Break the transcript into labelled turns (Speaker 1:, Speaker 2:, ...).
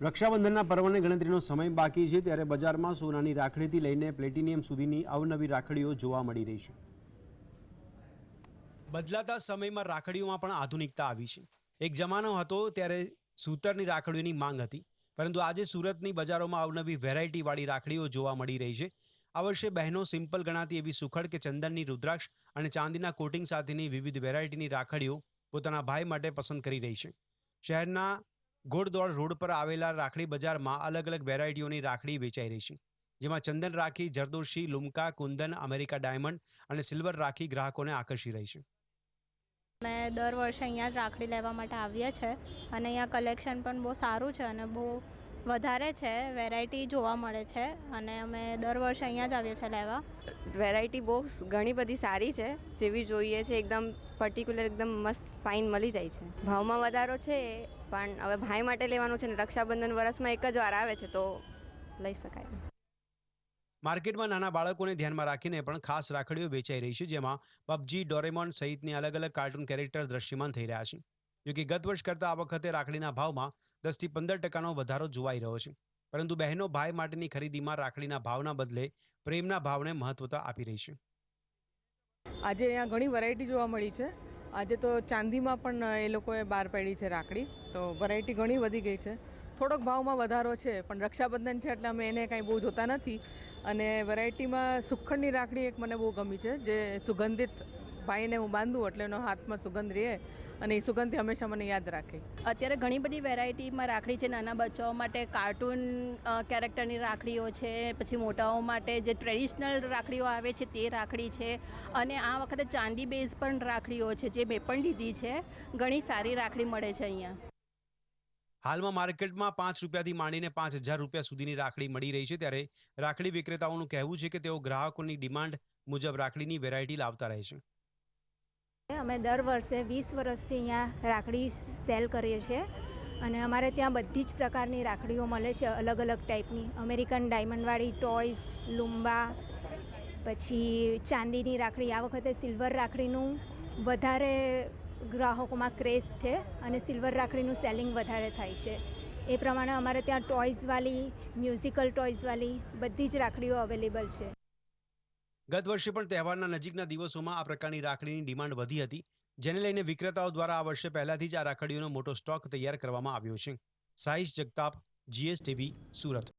Speaker 1: રક્ષાબંધનના પર્વને ગણતરીનો સમય બાકી છે ત્યારે બજારમાં સોનાની રાખડીથી લઈને પ્લેટિનિયમ સુધીની અવનવી રાખડીઓ જોવા મળી રહી છે. બદલાતા સમયમાં રાખડીઓમાં પણ આધુનિકતા આવી છે. એક જમાનો હતો ત્યારે સૂતરની રાખડીઓની માંગ હતી, પરંતુ આજે સુરતની બજારોમાં અવનવી વેરાયટીવાળી રાખડીઓ જોવા મળી રહી છે. આ વર્ષે બહેનો સિમ્પલ ગણાતી એવી સુખડ કે ચંદનની રુદ્રાક્ષ અને ચાંદીના કોટિંગ સાથેની વિવિધ વેરાયટીની રાખડીઓ પોતાના ભાઈ માટે પસંદ કરી રહી છે. શહેરના ઘોડદોડ રોડ પર આવેલા રાખડી બજારમાં અલગ અલગ વેરાયટીઓની રાખડી વેચાઈ રહી છે. જેમાં ચંદન રાખી, જરદોશી, લુમકા, કુંદન, અમેરિકા ડાયમંડ અને સિલ્વર રાખી ગ્રાહકોને આકર્ષી રહી છે.
Speaker 2: અમે દર વર્ષે અહીંયા જ રાખડી લેવા માટે આવીએ છીએ અને અહીંયા કલેક્શન પણ બહુ સારું છે અને બહુ વધારે છે વેરાયટી જોવા મળે છે અને અમે દર વર્ષે અહીંયા જ આવીએ છીએ લેવા.
Speaker 3: વેરાયટી બહુ ઘણી બધી સારી છે જેવી જોઈએ છે એકદમ પર્ટિક્યુલર એકદમ મસ્ત ફાઇન મળી જાય છે. ભાવમાં વધારો છે પણ હવે ભાઈ માટે લેવાનું છે ને રક્ષાબંધન વર્ષમાં એક જ વાર આવે છે તો લઈ શકાય.
Speaker 1: માર્કેટમાં નાના બાળકોને ધ્યાનમાં રાખીને પણ ખાસ રાખડીઓ વેચાઈ રહી છે જેમાં પબજી ડોરેમોન સહિતની અલગ અલગ કાર્ટૂન કેરેક્ટર દ્રશ્યમાન થઈ રહ્યા છે. જોકે ગત વર્ષ કરતાં આ વખતે રાખડીના ભાવમાં દસથી પંદર ટકાનો વધારો જોવાઈ રહ્યો છે. પરંતુ બહેનો ભાઈ માટેની ખરીદીમાં રાખડીના ભાવના બદલે પ્રેમના ભાવને મહત્વતા આપી રહી છે.
Speaker 4: આજે અહીંયા ઘણી વેરાયટી જોવા મળી છે. આજે તો ચાંદીમાં પણ એ લોકોએ બહાર પાડી છે રાખડી. તો વેરાયટી ઘણી વધી ગઈ છે. થોડોક ભાવમાં વધારો છે, પણ રક્ષાબંધન છે એટલે અમે એને કાંઈ બહુ જોતા નથી. અને વેરાયટીમાં સુખડની રાખડી એક મને બહુ ગમી છે, જે સુગંધિત ભાઈને હું બાંધું એટલે એનો હાથમાં સુગંધ રહે અને એ સુગંધ હંમેશા મને યાદ રાખે.
Speaker 5: અત્યારે ઘણી બધી વેરાયટીમાં રાખડી છે નાના બચ્ચાઓ માટે કાર્ટૂન કેરેક્ટરની રાખડીઓ છે પછી મોટાઓ માટે જે ટ્રેડિશનલ રાખડીઓ આવે છે તે રાખડી છે અને આ વખતે ચાંદી બેઝ પણ રાખડીઓ છે જે મેં પણ લીધી છે. ઘણી સારી રાખડી મળે છે અહીંયા.
Speaker 1: હાલમાં માર્કેટમાં પાંચ રૂપિયાથી માંડીને પાંચ હજાર રૂપિયા સુધીની રાખડી મળી રહી છે. ત્યારે રાખડી વિક્રેતાઓનું કહેવું છે કે તેઓ ગ્રાહકોની ડિમાન્ડ મુજબ રાખડીની વેરાયટી લાવતા રહે છે.
Speaker 6: અમે દર વર્ષે વીસ વર્ષથી અહીંયા રાખડી સેલ કરીએ છીએ અને અમારે ત્યાં બધી જ પ્રકારની રાખડીઓ મળે છે અલગ અલગ ટાઈપની. અમેરિકન ડાયમંડવાળી ટોયઝ લુંબા પછી ચાંદીની રાખડી, આ વખતે સિલ્વર રાખડીનું વધારે ગ્રાહકોમાં ક્રેઝ છે અને સિલ્વર રાખડીનું સેલિંગ વધારે થાય છે. એ પ્રમાણે અમારે ત્યાં ટોયઝવાળી મ્યુઝિકલ ટોયઝવાળી બધી જ રાખડીઓ અવેલેબલ છે.
Speaker 1: ગત વર્ષે પણ તહેવારના નજીકના દિવસોમાં આ પ્રકારની રાખડીની ડિમાન્ડ વધી હતી, જેને લઈને વિક્રેતાઓ દ્વારા આ વર્ષે પહેલાથી જ આ રાખડીઓનો મોટો સ્ટોક તૈયાર કરવામાં આવ્યો છે. સાઈશ જગતાપ, જીએસટીવી, સુરત.